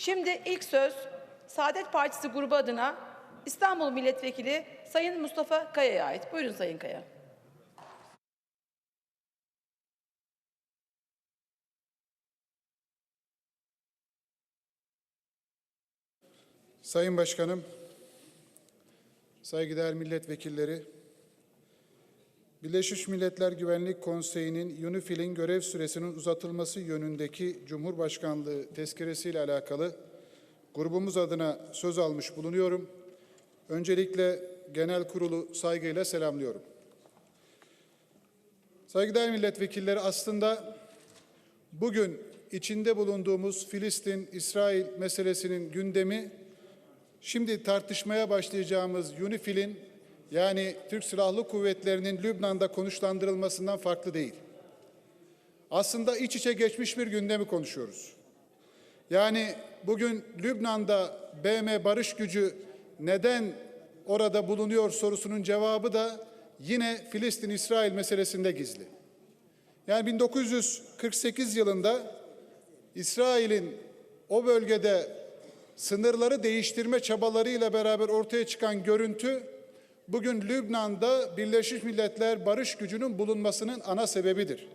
Şimdi ilk söz Saadet Partisi grubu adına İstanbul Milletvekili Sayın Mustafa Kaya'ya ait. Buyurun Sayın Kaya. Sayın Başkanım, saygıdeğer milletvekilleri, Birleşmiş Milletler Güvenlik Konseyi'nin UNIFIL'in görev süresinin uzatılması yönündeki Cumhurbaşkanlığı tezkeresiyle alakalı grubumuz adına söz almış bulunuyorum. Öncelikle genel kurulu saygıyla selamlıyorum. Saygıdeğer milletvekilleri aslında bugün içinde bulunduğumuz Filistin-İsrail meselesinin gündemi Şimdi tartışmaya başlayacağımız UNIFIL'in yani Türk Silahlı Kuvvetleri'nin Lübnan'da konuşlandırılmasından farklı değil. Aslında iç içe geçmiş bir gündemi konuşuyoruz. Yani bugün Lübnan'da BM barış gücü neden orada bulunuyor sorusunun cevabı da yine Filistin-İsrail meselesinde gizli. Yani 1948 yılında İsrail'in o bölgede sınırları değiştirme çabalarıyla beraber ortaya çıkan görüntü bugün Lübnan'da Birleşmiş Milletler barış gücünün bulunmasının ana sebebidir.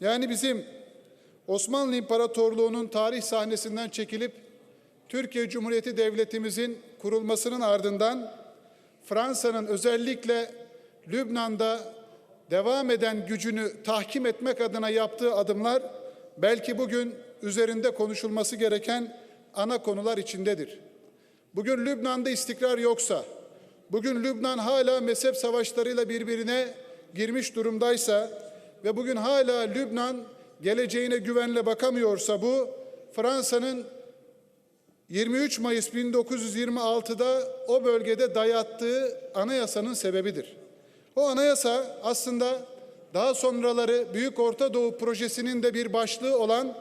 Yani bizim Osmanlı İmparatorluğu'nun tarih sahnesinden çekilip Türkiye Cumhuriyeti Devletimizin kurulmasının ardından Fransa'nın özellikle Lübnan'da devam eden gücünü tahkim etmek adına yaptığı adımlar belki bugün üzerinde konuşulması gereken ana konular içindedir. Bugün Lübnan'da istikrar yoksa, bugün Lübnan hala mezhep savaşlarıyla birbirine girmiş durumdaysa ve bugün hala Lübnan geleceğine güvenle bakamıyorsa bu Fransa'nın 23 Mayıs 1926'da o bölgede dayattığı anayasanın sebebidir. O anayasa aslında daha sonraları Büyük Orta Doğu Projesi'nin de bir başlığı olan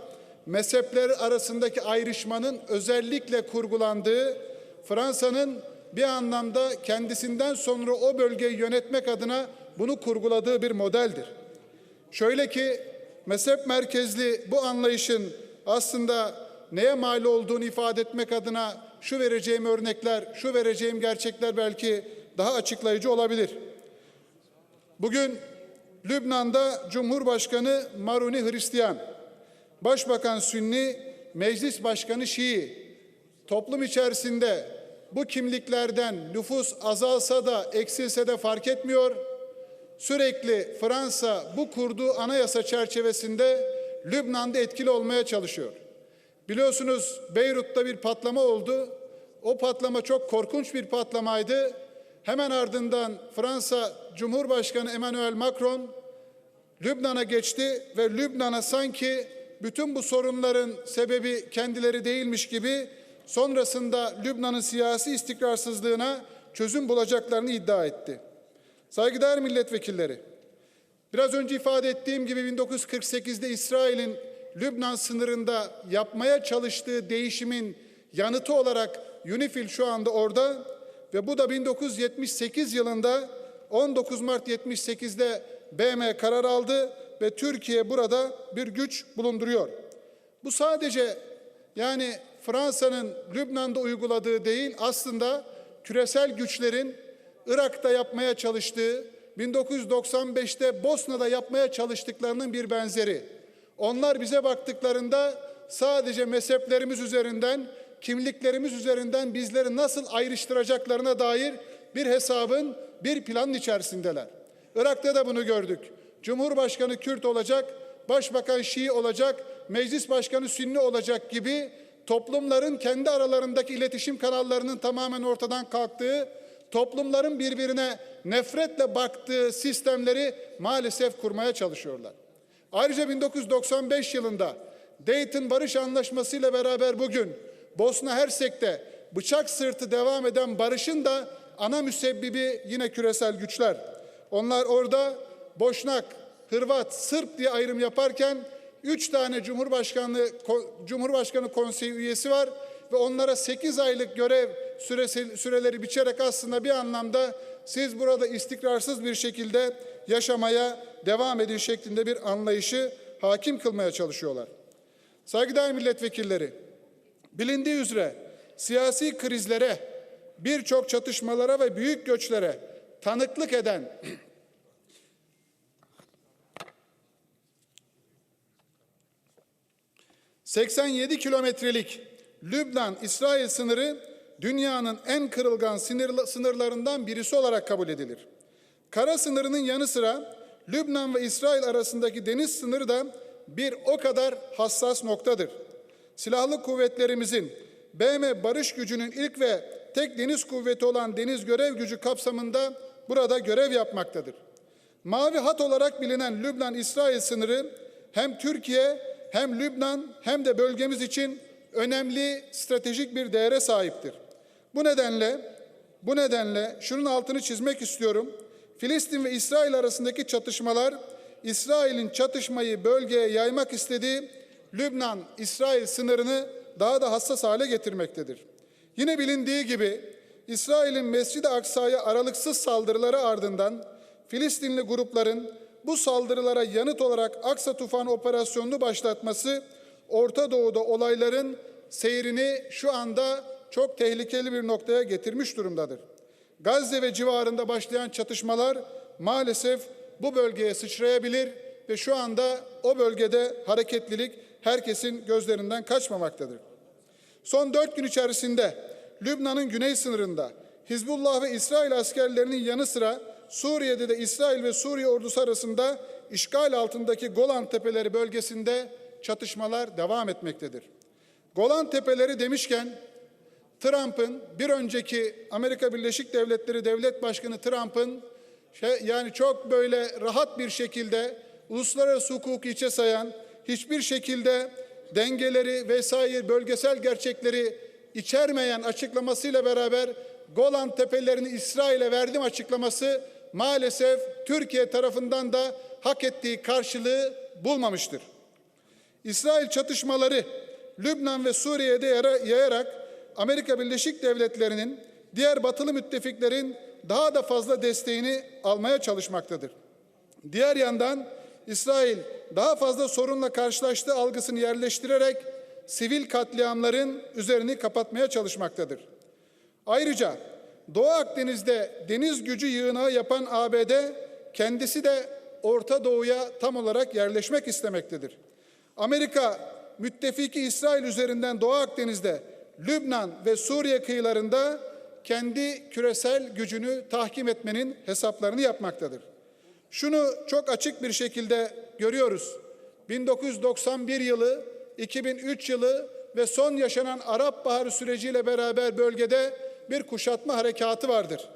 mezhepler arasındaki ayrışmanın özellikle kurgulandığı Fransa'nın bir anlamda kendisinden sonra o bölgeyi yönetmek adına bunu kurguladığı bir modeldir. Şöyle ki mezhep merkezli bu anlayışın aslında neye mal olduğunu ifade etmek adına şu vereceğim örnekler, şu vereceğim gerçekler belki daha açıklayıcı olabilir. Bugün Lübnan'da Cumhurbaşkanı Maruni Hristiyan, Başbakan Sünni, Meclis Başkanı Şii. Toplum içerisinde bu kimliklerden nüfus azalsa da eksilse de fark etmiyor. Sürekli Fransa bu kurduğu anayasa çerçevesinde Lübnan'da etkili olmaya çalışıyor. Biliyorsunuz Beyrut'ta bir patlama oldu. O patlama çok korkunç bir patlamaydı. Hemen ardından Fransa Cumhurbaşkanı Emmanuel Macron Lübnan'a geçti ve Lübnan'a sanki bütün bu sorunların sebebi kendileri değilmiş gibi sonrasında Lübnan'ın siyasi istikrarsızlığına çözüm bulacaklarını iddia etti. Saygıdeğer milletvekilleri, biraz önce ifade ettiğim gibi 1948'de İsrail'in Lübnan sınırında yapmaya çalıştığı değişimin yanıtı olarak UNIFIL şu anda orada ve bu da 1978 yılında 19 Mart 78'de BM karar aldı ve Türkiye burada bir güç bulunduruyor. Bu sadece yani Fransa'nın Lübnan'da uyguladığı değil aslında küresel güçlerin Irak'ta yapmaya çalıştığı, 1995'te Bosna'da yapmaya çalıştıklarının bir benzeri. Onlar bize baktıklarında sadece mezheplerimiz üzerinden, kimliklerimiz üzerinden bizleri nasıl ayrıştıracaklarına dair bir hesabın, bir planın içerisindeler. Irak'ta da bunu gördük. Cumhurbaşkanı Kürt olacak, Başbakan Şii olacak, Meclis Başkanı Sünni olacak gibi toplumların kendi aralarındaki iletişim kanallarının tamamen ortadan kalktığı, toplumların birbirine nefretle baktığı sistemleri maalesef kurmaya çalışıyorlar. Ayrıca 1995 yılında Dayton Barış Anlaşması ile beraber bugün Bosna Hersek'te bıçak sırtı devam eden barışın da ana müsebbibi yine küresel güçler. Onlar orada Boşnak, Hırvat, Sırp diye ayrım yaparken üç tane Cumhurbaşkanlığı Cumhurbaşkanı Konseyi üyesi var ve onlara 8 aylık görev süresi, süreleri biçerek aslında bir anlamda siz burada istikrarsız bir şekilde yaşamaya devam edin şeklinde bir anlayışı hakim kılmaya çalışıyorlar. Saygıdeğer milletvekilleri, Bilindiği üzere siyasi krizlere, birçok çatışmalara ve büyük göçlere tanıklık eden 87 kilometrelik Lübnan-İsrail sınırı dünyanın en kırılgan sınırlarından birisi olarak kabul edilir. Kara sınırının yanı sıra Lübnan ve İsrail arasındaki deniz sınırı da bir o kadar hassas noktadır. Silahlı kuvvetlerimizin BM barış gücünün ilk ve tek deniz kuvveti olan deniz görev gücü kapsamında burada görev yapmaktadır. Mavi hat olarak bilinen Lübnan-İsrail sınırı hem Türkiye hem Lübnan hem de bölgemiz için önemli stratejik bir değere sahiptir. Bu nedenle bu nedenle şunun altını çizmek istiyorum. Filistin ve İsrail arasındaki çatışmalar İsrail'in çatışmayı bölgeye yaymak istediği Lübnan-İsrail sınırını daha da hassas hale getirmektedir. Yine bilindiği gibi İsrail'in Mescid-i Aksa'ya aralıksız saldırıları ardından Filistinli grupların bu saldırılara yanıt olarak Aksa Tufanı operasyonunu başlatması Orta Doğu'da olayların seyrini şu anda çok tehlikeli bir noktaya getirmiş durumdadır. Gazze ve civarında başlayan çatışmalar maalesef bu bölgeye sıçrayabilir ve şu anda o bölgede hareketlilik herkesin gözlerinden kaçmamaktadır. Son dört gün içerisinde Lübnan'ın güney sınırında Hizbullah ve İsrail askerlerinin yanı sıra Suriye'de de İsrail ve Suriye ordusu arasında işgal altındaki Golan Tepeleri bölgesinde çatışmalar devam etmektedir. Golan Tepeleri demişken Trump'ın bir önceki Amerika Birleşik Devletleri Devlet Başkanı Trump'ın şey, yani çok böyle rahat bir şekilde uluslararası hukuku içe sayan, hiçbir şekilde dengeleri vesaire bölgesel gerçekleri içermeyen açıklamasıyla beraber Golan Tepelerini İsrail'e verdim açıklaması maalesef Türkiye tarafından da hak ettiği karşılığı bulmamıştır. İsrail çatışmaları Lübnan ve Suriye'de yara- yayarak Amerika Birleşik Devletleri'nin diğer batılı müttefiklerin daha da fazla desteğini almaya çalışmaktadır. Diğer yandan İsrail daha fazla sorunla karşılaştığı algısını yerleştirerek sivil katliamların üzerini kapatmaya çalışmaktadır. Ayrıca Doğu Akdeniz'de deniz gücü yığınağı yapan ABD kendisi de Orta Doğu'ya tam olarak yerleşmek istemektedir. Amerika müttefiki İsrail üzerinden Doğu Akdeniz'de Lübnan ve Suriye kıyılarında kendi küresel gücünü tahkim etmenin hesaplarını yapmaktadır. Şunu çok açık bir şekilde görüyoruz. 1991 yılı, 2003 yılı ve son yaşanan Arap Baharı süreciyle beraber bölgede bir kuşatma harekatı vardır.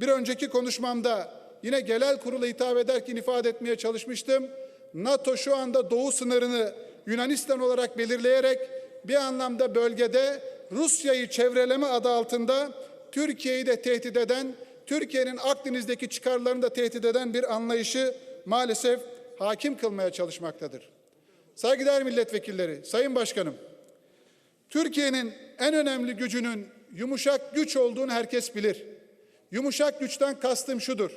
Bir önceki konuşmamda yine genel kurula hitap ederken ifade etmeye çalışmıştım. NATO şu anda doğu sınırını Yunanistan olarak belirleyerek bir anlamda bölgede Rusya'yı çevreleme adı altında Türkiye'yi de tehdit eden, Türkiye'nin Akdeniz'deki çıkarlarını da tehdit eden bir anlayışı maalesef hakim kılmaya çalışmaktadır. Saygıdeğer milletvekilleri, Sayın Başkanım, Türkiye'nin en önemli gücünün yumuşak güç olduğunu herkes bilir. Yumuşak güçten kastım şudur.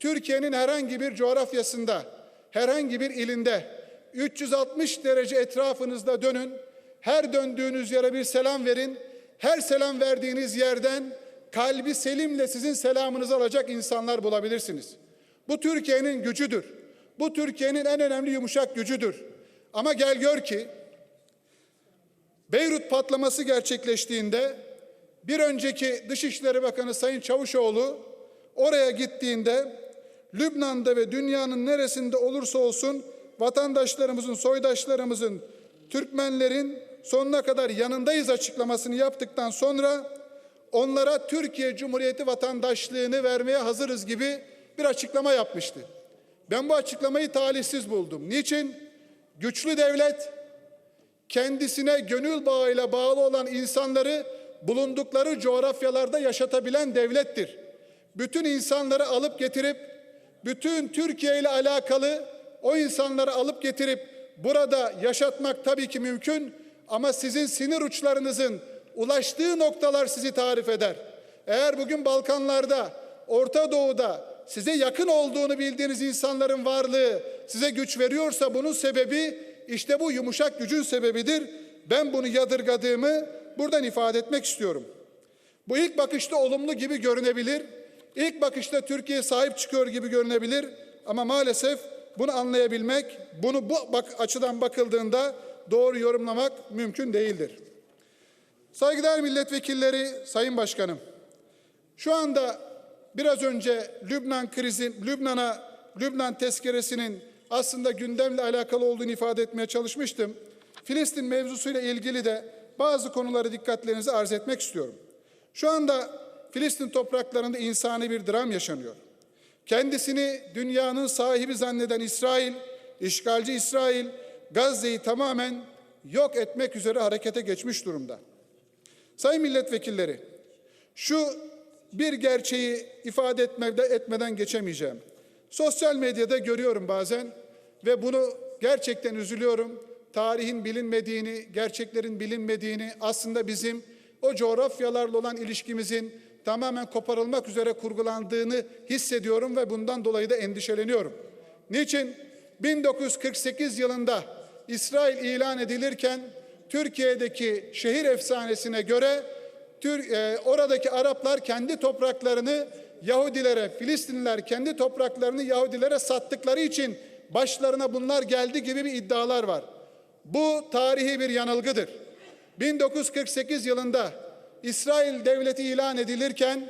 Türkiye'nin herhangi bir coğrafyasında, herhangi bir ilinde 360 derece etrafınızda dönün. Her döndüğünüz yere bir selam verin. Her selam verdiğiniz yerden kalbi selimle sizin selamınızı alacak insanlar bulabilirsiniz. Bu Türkiye'nin gücüdür. Bu Türkiye'nin en önemli yumuşak gücüdür. Ama gel gör ki Beyrut patlaması gerçekleştiğinde bir önceki Dışişleri Bakanı Sayın Çavuşoğlu oraya gittiğinde Lübnan'da ve dünyanın neresinde olursa olsun vatandaşlarımızın, soydaşlarımızın, Türkmenlerin sonuna kadar yanındayız açıklamasını yaptıktan sonra onlara Türkiye Cumhuriyeti vatandaşlığını vermeye hazırız gibi bir açıklama yapmıştı. Ben bu açıklamayı talihsiz buldum. Niçin? Güçlü devlet kendisine gönül bağıyla bağlı olan insanları bulundukları coğrafyalarda yaşatabilen devlettir. Bütün insanları alıp getirip bütün Türkiye ile alakalı o insanları alıp getirip burada yaşatmak tabii ki mümkün ama sizin sinir uçlarınızın ulaştığı noktalar sizi tarif eder. Eğer bugün Balkanlarda, Orta Doğu'da size yakın olduğunu bildiğiniz insanların varlığı size güç veriyorsa bunun sebebi işte bu yumuşak gücün sebebidir. Ben bunu yadırgadığımı buradan ifade etmek istiyorum. Bu ilk bakışta olumlu gibi görünebilir. İlk bakışta Türkiye sahip çıkıyor gibi görünebilir. Ama maalesef bunu anlayabilmek, bunu bu bak açıdan bakıldığında doğru yorumlamak mümkün değildir. Saygıdeğer milletvekilleri, Sayın Başkanım, şu anda biraz önce Lübnan krizin, Lübnan'a, Lübnan tezkeresinin aslında gündemle alakalı olduğunu ifade etmeye çalışmıştım. Filistin mevzusuyla ilgili de bazı konuları dikkatlerinize arz etmek istiyorum. Şu anda Filistin topraklarında insani bir dram yaşanıyor. Kendisini dünyanın sahibi zanneden İsrail, işgalci İsrail, Gazze'yi tamamen yok etmek üzere harekete geçmiş durumda. Sayın milletvekilleri, şu bir gerçeği ifade etmede, etmeden geçemeyeceğim. Sosyal medyada görüyorum bazen ve bunu gerçekten üzülüyorum. Tarihin bilinmediğini, gerçeklerin bilinmediğini, aslında bizim o coğrafyalarla olan ilişkimizin tamamen koparılmak üzere kurgulandığını hissediyorum ve bundan dolayı da endişeleniyorum. Niçin? 1948 yılında İsrail ilan edilirken Türkiye'deki şehir efsanesine göre Tür, e, oradaki Araplar kendi topraklarını Yahudilere, Filistinliler kendi topraklarını Yahudilere sattıkları için başlarına bunlar geldi gibi bir iddialar var. Bu tarihi bir yanılgıdır. 1948 yılında İsrail devleti ilan edilirken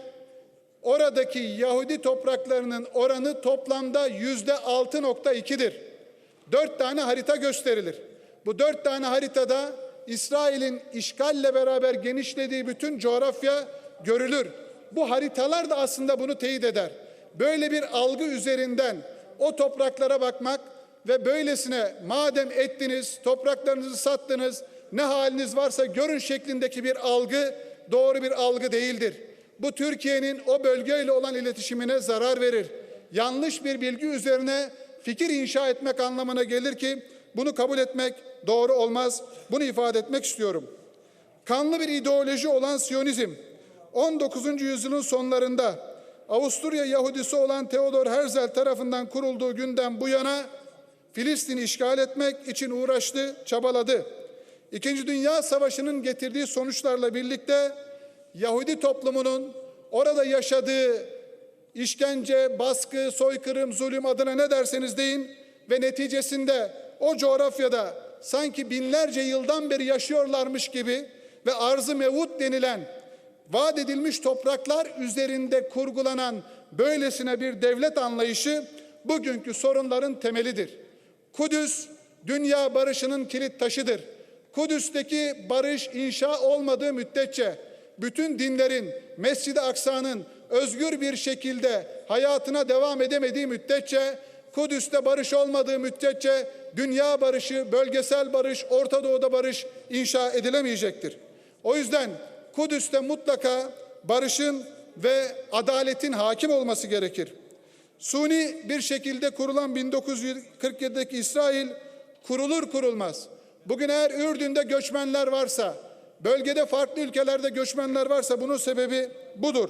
oradaki Yahudi topraklarının oranı toplamda yüzde 6.2'dir. Dört tane harita gösterilir. Bu dört tane haritada İsrail'in işgalle beraber genişlediği bütün coğrafya görülür. Bu haritalar da aslında bunu teyit eder. Böyle bir algı üzerinden o topraklara bakmak ve böylesine madem ettiniz, topraklarınızı sattınız, ne haliniz varsa görün şeklindeki bir algı doğru bir algı değildir. Bu Türkiye'nin o bölgeyle olan iletişimine zarar verir. Yanlış bir bilgi üzerine fikir inşa etmek anlamına gelir ki bunu kabul etmek doğru olmaz. Bunu ifade etmek istiyorum. Kanlı bir ideoloji olan Siyonizm 19. yüzyılın sonlarında Avusturya Yahudisi olan Theodor Herzl tarafından kurulduğu günden bu yana Filistin'i işgal etmek için uğraştı, çabaladı. İkinci Dünya Savaşı'nın getirdiği sonuçlarla birlikte Yahudi toplumunun orada yaşadığı işkence, baskı, soykırım, zulüm adına ne derseniz deyin ve neticesinde o coğrafyada sanki binlerce yıldan beri yaşıyorlarmış gibi ve arzı mevut denilen vaat edilmiş topraklar üzerinde kurgulanan böylesine bir devlet anlayışı bugünkü sorunların temelidir. Kudüs dünya barışının kilit taşıdır. Kudüs'teki barış inşa olmadığı müddetçe bütün dinlerin Mescid-i Aksa'nın özgür bir şekilde hayatına devam edemediği müddetçe Kudüs'te barış olmadığı müddetçe dünya barışı, bölgesel barış, Orta Doğu'da barış inşa edilemeyecektir. O yüzden Kudüs'te mutlaka barışın ve adaletin hakim olması gerekir. Suni bir şekilde kurulan 1947'deki İsrail kurulur kurulmaz. Bugün eğer Ürdün'de göçmenler varsa, bölgede farklı ülkelerde göçmenler varsa bunun sebebi budur.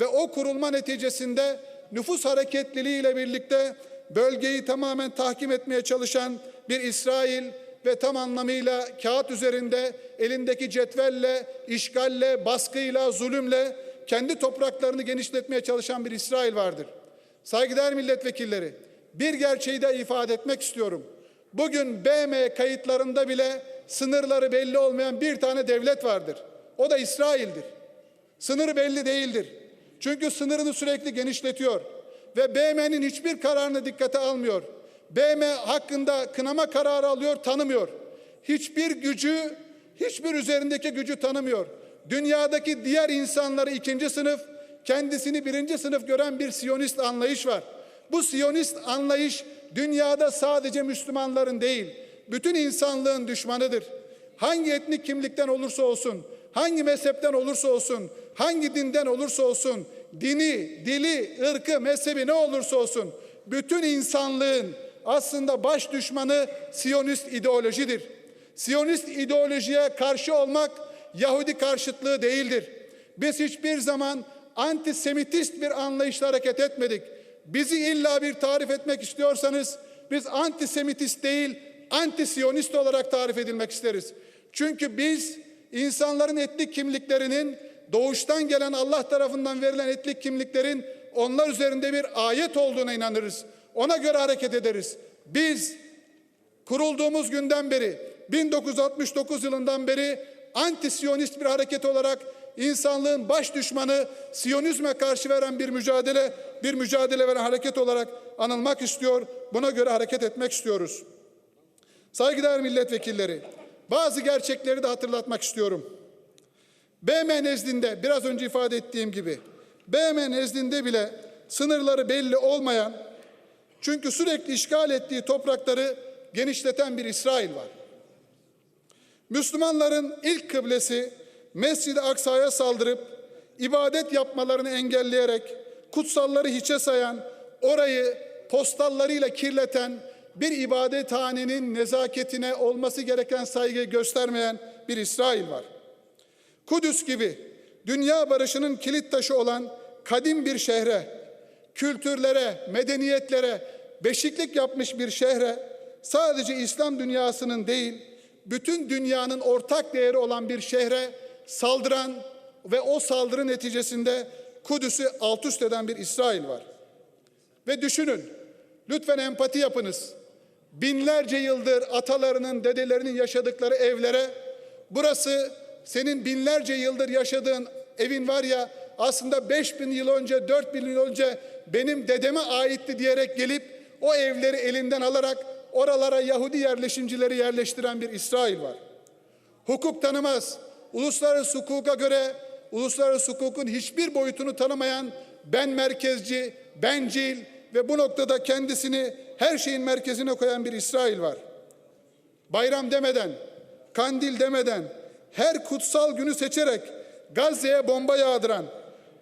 Ve o kurulma neticesinde nüfus hareketliliği ile birlikte bölgeyi tamamen tahkim etmeye çalışan bir İsrail ve tam anlamıyla kağıt üzerinde elindeki cetvelle, işgalle, baskıyla, zulümle kendi topraklarını genişletmeye çalışan bir İsrail vardır. Saygıdeğer milletvekilleri, bir gerçeği de ifade etmek istiyorum. Bugün BM kayıtlarında bile sınırları belli olmayan bir tane devlet vardır. O da İsrail'dir. Sınırı belli değildir. Çünkü sınırını sürekli genişletiyor ve BM'nin hiçbir kararını dikkate almıyor. BM hakkında kınama kararı alıyor, tanımıyor. Hiçbir gücü, hiçbir üzerindeki gücü tanımıyor. Dünyadaki diğer insanları ikinci sınıf, kendisini birinci sınıf gören bir Siyonist anlayış var. Bu Siyonist anlayış dünyada sadece Müslümanların değil, bütün insanlığın düşmanıdır. Hangi etnik kimlikten olursa olsun, hangi mezhepten olursa olsun, hangi dinden olursa olsun, dini, dili, ırkı, mezhebi ne olursa olsun, bütün insanlığın aslında baş düşmanı Siyonist ideolojidir. Siyonist ideolojiye karşı olmak Yahudi karşıtlığı değildir. Biz hiçbir zaman antisemitist bir anlayışla hareket etmedik. Bizi illa bir tarif etmek istiyorsanız biz antisemitist değil, antisiyonist olarak tarif edilmek isteriz. Çünkü biz insanların etnik kimliklerinin doğuştan gelen Allah tarafından verilen etnik kimliklerin onlar üzerinde bir ayet olduğuna inanırız. Ona göre hareket ederiz. Biz kurulduğumuz günden beri 1969 yılından beri anti-siyonist bir hareket olarak insanlığın baş düşmanı Siyonizme karşı veren bir mücadele, bir mücadele veren hareket olarak anılmak istiyor. Buna göre hareket etmek istiyoruz. Saygıdeğer milletvekilleri, bazı gerçekleri de hatırlatmak istiyorum. BM nezdinde biraz önce ifade ettiğim gibi BM nezdinde bile sınırları belli olmayan çünkü sürekli işgal ettiği toprakları genişleten bir İsrail var. Müslümanların ilk kıblesi Mescid-i Aksa'ya saldırıp ibadet yapmalarını engelleyerek kutsalları hiçe sayan, orayı postallarıyla kirleten bir ibadethanenin nezaketine olması gereken saygı göstermeyen bir İsrail var. Kudüs gibi dünya barışının kilit taşı olan kadim bir şehre, kültürlere, medeniyetlere beşiklik yapmış bir şehre sadece İslam dünyasının değil, bütün dünyanın ortak değeri olan bir şehre saldıran ve o saldırı neticesinde Kudüs'ü alt üst eden bir İsrail var. Ve düşünün, lütfen empati yapınız. Binlerce yıldır atalarının, dedelerinin yaşadıkları evlere, burası senin binlerce yıldır yaşadığın evin var ya, aslında 5000 yıl önce, 4000 yıl önce benim dedeme aitti diyerek gelip o evleri elinden alarak oralara Yahudi yerleşimcileri yerleştiren bir İsrail var. Hukuk tanımaz. Uluslararası hukuka göre uluslararası hukukun hiçbir boyutunu tanımayan ben merkezci, bencil ve bu noktada kendisini her şeyin merkezine koyan bir İsrail var. Bayram demeden, kandil demeden, her kutsal günü seçerek Gazze'ye bomba yağdıran,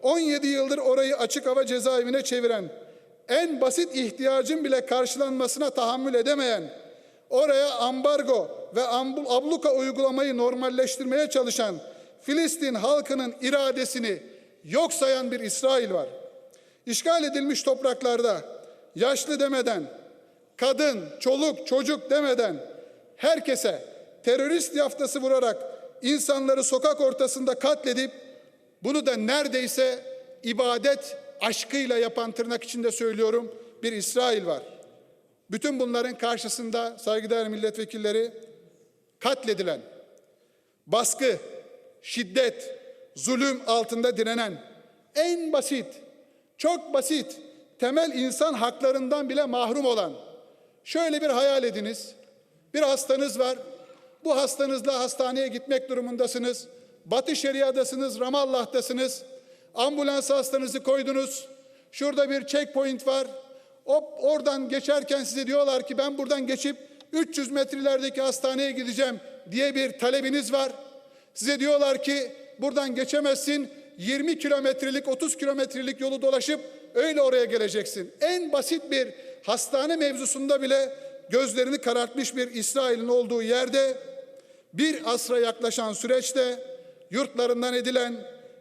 17 yıldır orayı açık hava cezaevine çeviren, en basit ihtiyacın bile karşılanmasına tahammül edemeyen, oraya ambargo ve abluka uygulamayı normalleştirmeye çalışan Filistin halkının iradesini yok sayan bir İsrail var. İşgal edilmiş topraklarda yaşlı demeden, kadın, çoluk, çocuk demeden herkese terörist yaftası vurarak insanları sokak ortasında katledip bunu da neredeyse ibadet aşkıyla yapan tırnak içinde söylüyorum bir İsrail var. Bütün bunların karşısında saygıdeğer milletvekilleri katledilen, baskı, şiddet, zulüm altında direnen en basit, çok basit, temel insan haklarından bile mahrum olan şöyle bir hayal ediniz. Bir hastanız var. Bu hastanızla hastaneye gitmek durumundasınız. Batı Şeria'dasınız, Ramallah'tasınız. Ambulans hastanızı koydunuz. Şurada bir checkpoint var. O, oradan geçerken size diyorlar ki ben buradan geçip 300 metrelerdeki hastaneye gideceğim diye bir talebiniz var. Size diyorlar ki buradan geçemezsin. 20 kilometrelik 30 kilometrelik yolu dolaşıp öyle oraya geleceksin. En basit bir hastane mevzusunda bile gözlerini karartmış bir İsrail'in olduğu yerde bir asra yaklaşan süreçte yurtlarından edilen,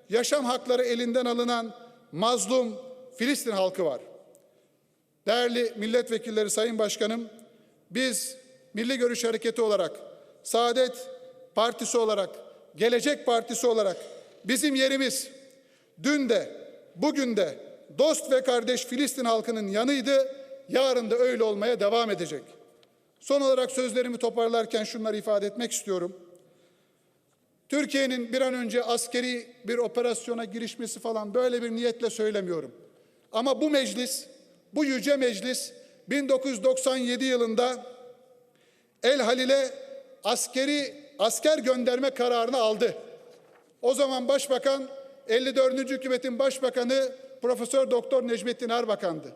yaşam hakları elinden alınan mazlum Filistin halkı var. Değerli milletvekilleri, Sayın Başkanım, biz Milli Görüş Hareketi olarak, Saadet Partisi olarak, Gelecek Partisi olarak bizim yerimiz dün de, bugün de dost ve kardeş Filistin halkının yanıydı, yarın da öyle olmaya devam edecek. Son olarak sözlerimi toparlarken şunları ifade etmek istiyorum. Türkiye'nin bir an önce askeri bir operasyona girişmesi falan böyle bir niyetle söylemiyorum. Ama bu meclis, bu yüce meclis 1997 yılında El Halil'e askeri asker gönderme kararını aldı. O zaman başbakan 54. hükümetin başbakanı Profesör Doktor Necmettin Erbakan'dı.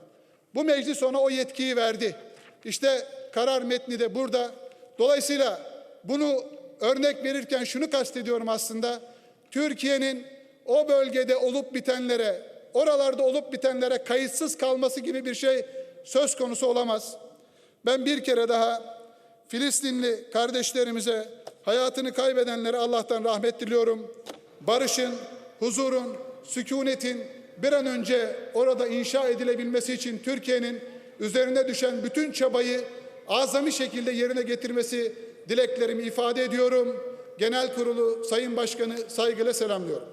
Bu meclis ona o yetkiyi verdi. İşte karar metni de burada. Dolayısıyla bunu örnek verirken şunu kastediyorum aslında. Türkiye'nin o bölgede olup bitenlere, oralarda olup bitenlere kayıtsız kalması gibi bir şey söz konusu olamaz. Ben bir kere daha Filistinli kardeşlerimize, hayatını kaybedenlere Allah'tan rahmet diliyorum. Barışın, huzurun, sükunetin bir an önce orada inşa edilebilmesi için Türkiye'nin üzerine düşen bütün çabayı azami şekilde yerine getirmesi dileklerimi ifade ediyorum. Genel Kurulu Sayın Başkanı saygıyla selamlıyorum.